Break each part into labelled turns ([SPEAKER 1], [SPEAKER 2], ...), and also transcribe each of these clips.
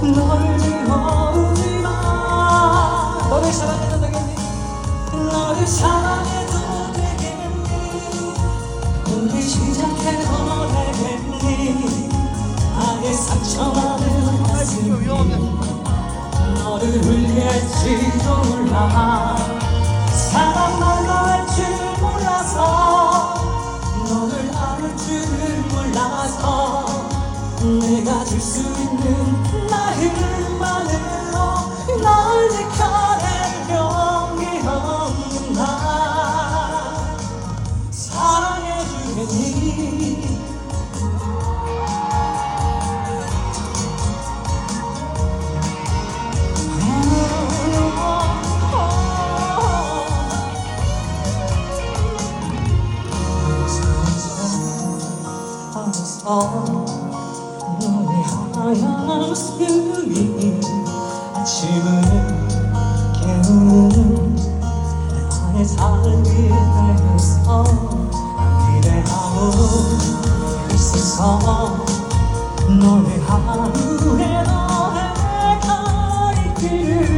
[SPEAKER 1] 지워오지 마 너를 사랑해도 되겠니? 우리 시작해도 되겠니? 나의 상처만은 가슴이 너를 울릴지도 몰라 사랑만 할줄 몰라서 너를 안을 줄을 몰라서 내가 줄 수 있는 나일만으로 널 지켜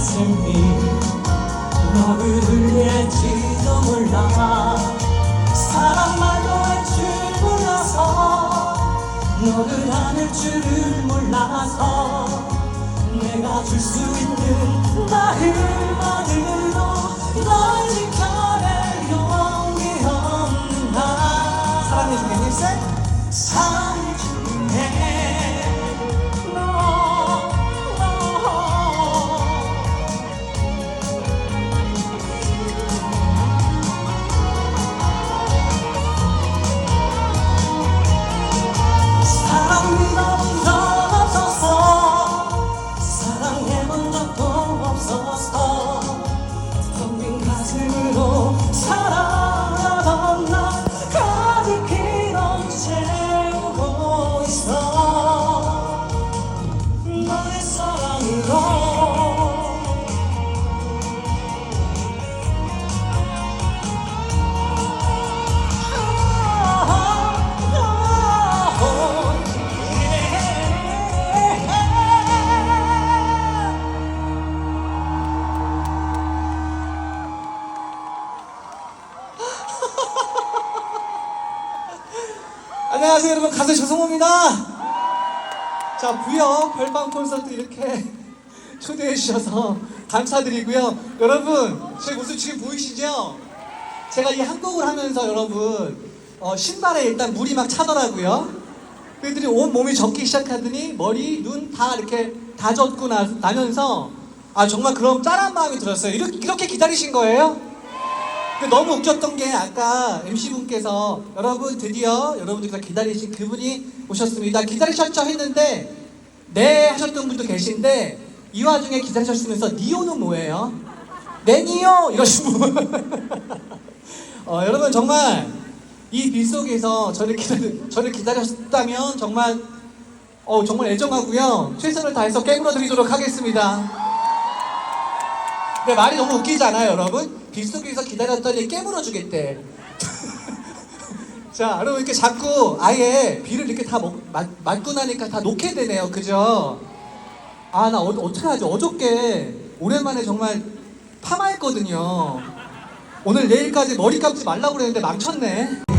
[SPEAKER 1] 가슴이 너를 울릴지도 몰라 사랑 말도 할 줄 몰라서 너를 안을 줄을 몰라서 내가 줄 수 있는 나일만으로 널 지켜낼 용기 없는 나 사랑해주겠니 쌤?
[SPEAKER 2] 별밤 콘서트 이렇게 초대해 주셔서 감사드리고요 여러분 제 모습 지금 보이시죠? 제가 이 한 곡을 하면서 여러분 어, 신발에 일단 물이 막 차더라고요 그들이 온 몸이 젖기 시작하더니 머리, 눈 다 이렇게 다 젖고 나, 나면서 아 정말 그런 짠한 마음이 들었어요 이렇게, 이렇게 기다리신 거예요? 너무 웃겼던 게 아까 MC분께서 여러분 드디어 여러분들께서 기다리신 그분이 오셨습니다. 기다리셨죠 했는데 네 하셨던 분도 계신데 이 와중에 기다리셨으면서 니오는 뭐예요? 네 니오 이러신 분. 어, 여러분 정말 이빗 속에서 저를 기다리 저를 기다렸다면 정말 어 정말 애정하고요 최선을 다해서 깨물어 드리도록 하겠습니다. 근데 말이 너무 웃기지 않아요, 여러분? 빗속에서 기다렸더니 깨물어 주겠대. 자, 여러분 이렇게 자꾸 아예 비를 이렇게 다 먹, 맞, 맞고 나니까 다 놓게 되네요, 그죠? 아, 나 어, 어떻게 하지? 어저께 오랜만에 정말 파마했거든요. 오늘 내일까지 머리 감지 말라고 그랬는데 망쳤네.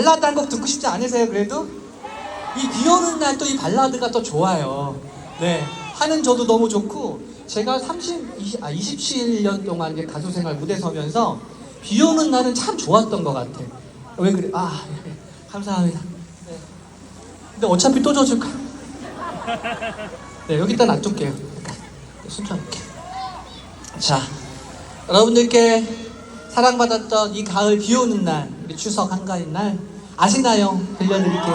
[SPEAKER 2] 발라드 한 곡 듣고 싶지 않으세요, 그래도? 이 비 오는 날 또 이 발라드가 더 좋아요. 네. 하는 저도 너무 좋고, 제가 30, 20, 아, 27년 동안 이제 가수 생활 무대 서면서 비 오는 날은 참 좋았던 것 같아. 왜 그래? 아, 네. 감사합니다. 네. 근데 어차피 또 젖을까? 네, 여기다 놔둘게요. 약간 숨겨놓게. 자, 여러분들께 사랑받았던 이 가을 비 오는 날, 우리 추석 한가인 날 아시나요? 들려드릴게요.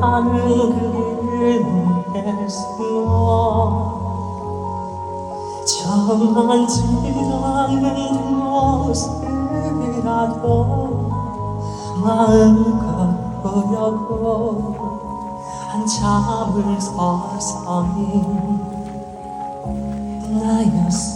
[SPEAKER 1] 가는 그길 목에 숨어. 저만 지나는 모습이라도 마음껏 보려고 한참을 서서히 지금처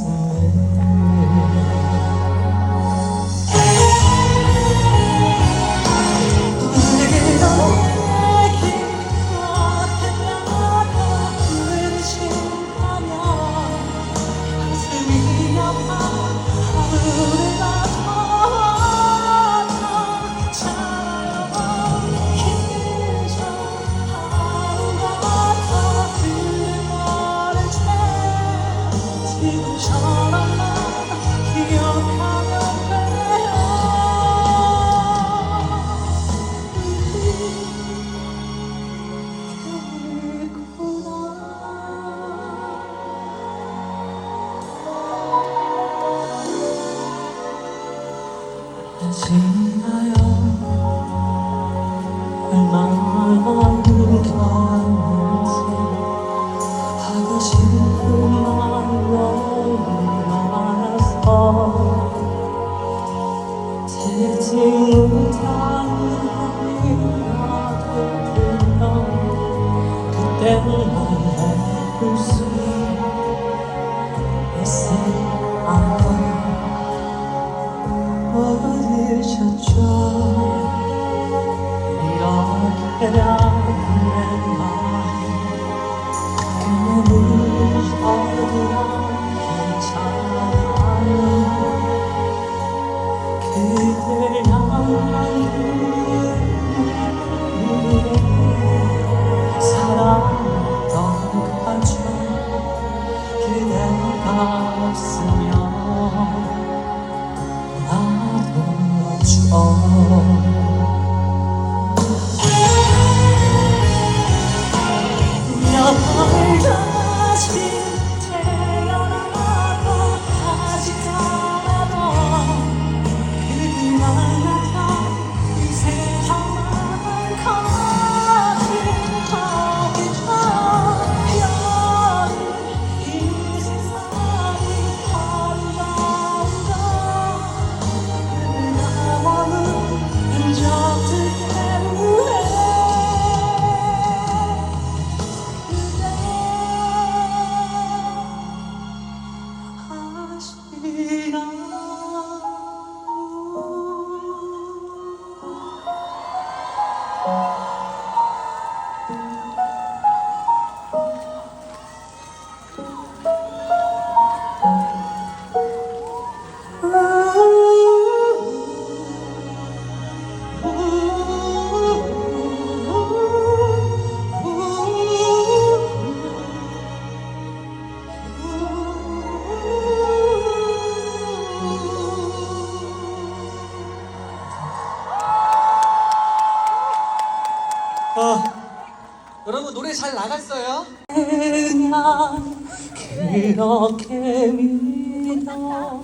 [SPEAKER 2] 잘 나갔어요?
[SPEAKER 1] 그냥 그렇게 믿어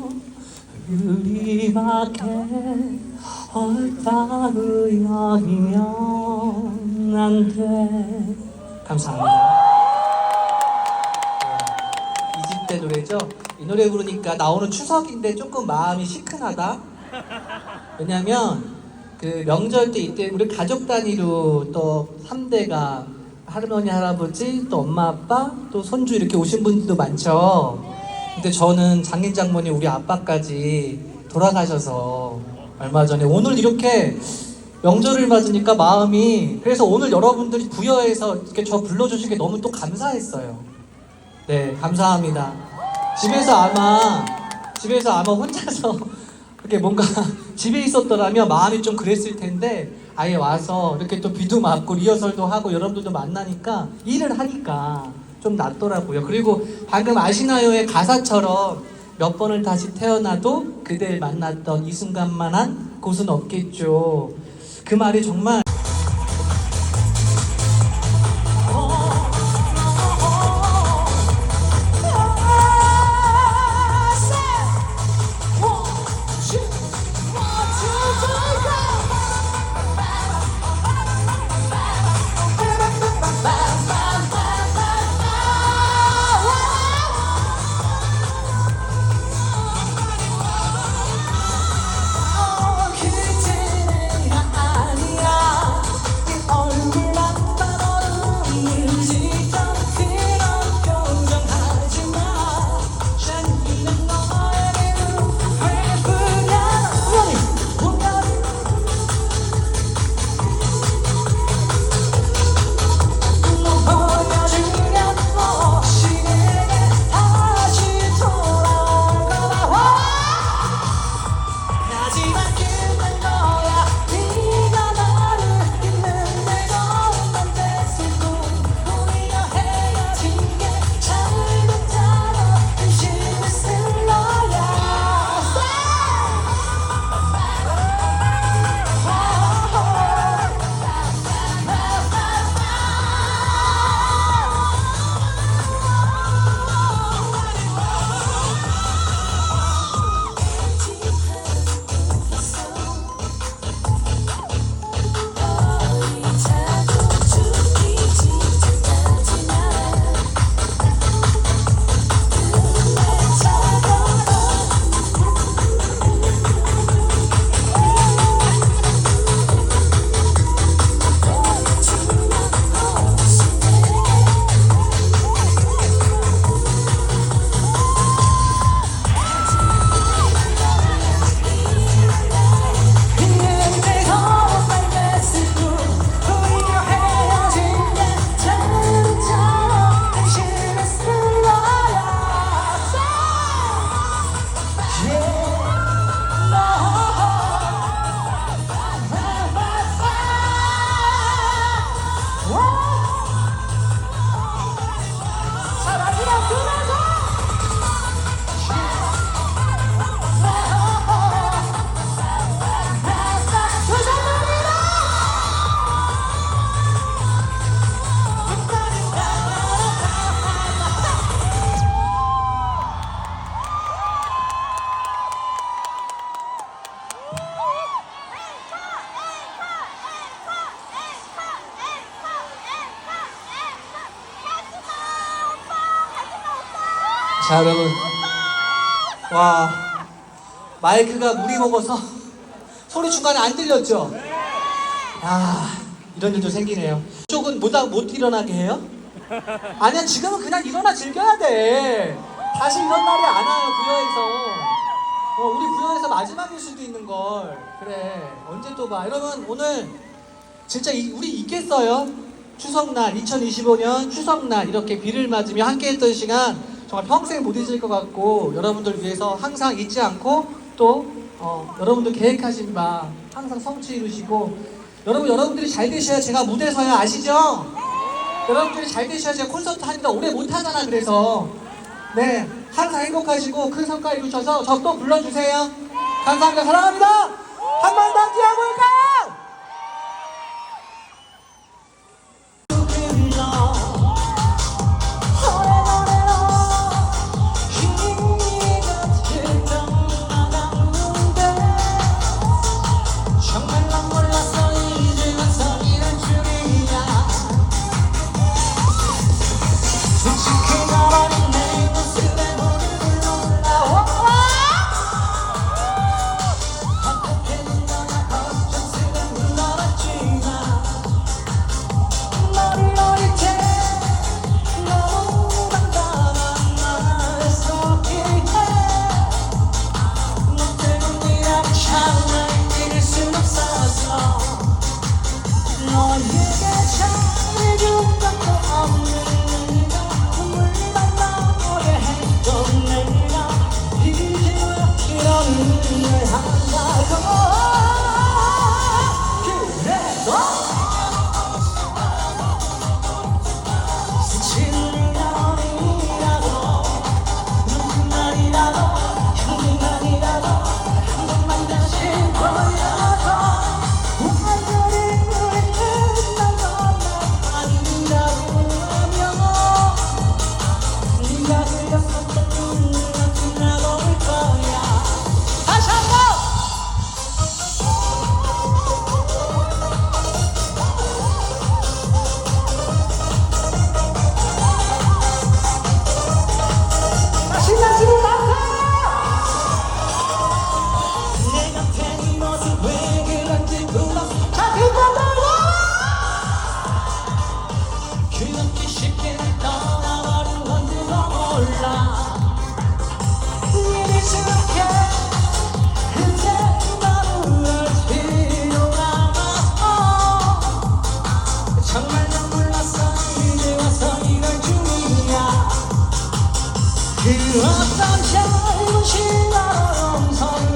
[SPEAKER 1] 우리밖에 없다고 여기면 안돼
[SPEAKER 2] 감사합니다. 이집 때 노래죠? 이 노래 부르니까 나오는 추석인데 조금 마음이 시큰하다. 왜냐면 그 명절 때 이때 우리 가족 단위로 또 3대가 할머니 할아버지 또 엄마 아빠 또 손주 이렇게 오신 분들도 많죠. 근데 저는 장인 장모님 우리 아빠까지 돌아가셔서 얼마 전에 오늘 이렇게 명절을 맞으니까 마음이 그래서 오늘 여러분들이 부여해서 이렇게 저 불러주시게 너무 또 감사했어요. 네, 감사합니다. 집에서 아마 집에서 아마 혼자서 이렇게 뭔가 집에 있었더라면 마음이 좀 그랬을 텐데 아예 와서 이렇게 또 비도 맞고 리허설도 하고 여러분들도 만나니까 일을 하니까 좀 낫더라고요. 그리고 방금 아시나요의 가사처럼 몇 번을 다시 태어나도 그댈 만났던 이 순간만한 곳은 없겠죠. 그 말이 정말
[SPEAKER 1] 자
[SPEAKER 2] 여러분 와 마이크가 물이 먹어서 소리 중간에 안 들렸죠? 아 이런 일도 생기네요 쪽은 못, 못 일어나게 해요? 아니야 지금은 그냥 일어나 즐겨야 돼 다시 이런 날이 안 와요 부여에서 어, 우리 부여에서 마지막일 수도 있는 걸 그래 언제 또 봐 여러분 오늘 진짜 이- 우리 있겠어요? 추석날 2025년 추석날 이렇게 비를 맞으며 함께했던 시간 정말 평생 못 잊을 것 같고 여러분들 위해서 항상 잊지 않고 또 어, 여러분들 계획하신 바 항상 성취 이루시고 여러분 여러분들이 잘 되셔야 제가 무대 서야 아시죠? 여러분들이 잘 되셔야 제가 콘서트 하니까 오래 못 하잖아 그래서 네 항상 행복하시고 큰 성과 이루셔서 저 또 불러주세요 감사합니다 사랑합니다 한번더 뛰어볼까요? ngồi dưới che trắng để giúp tâm hồn mình 云落山下，雾起大龙山。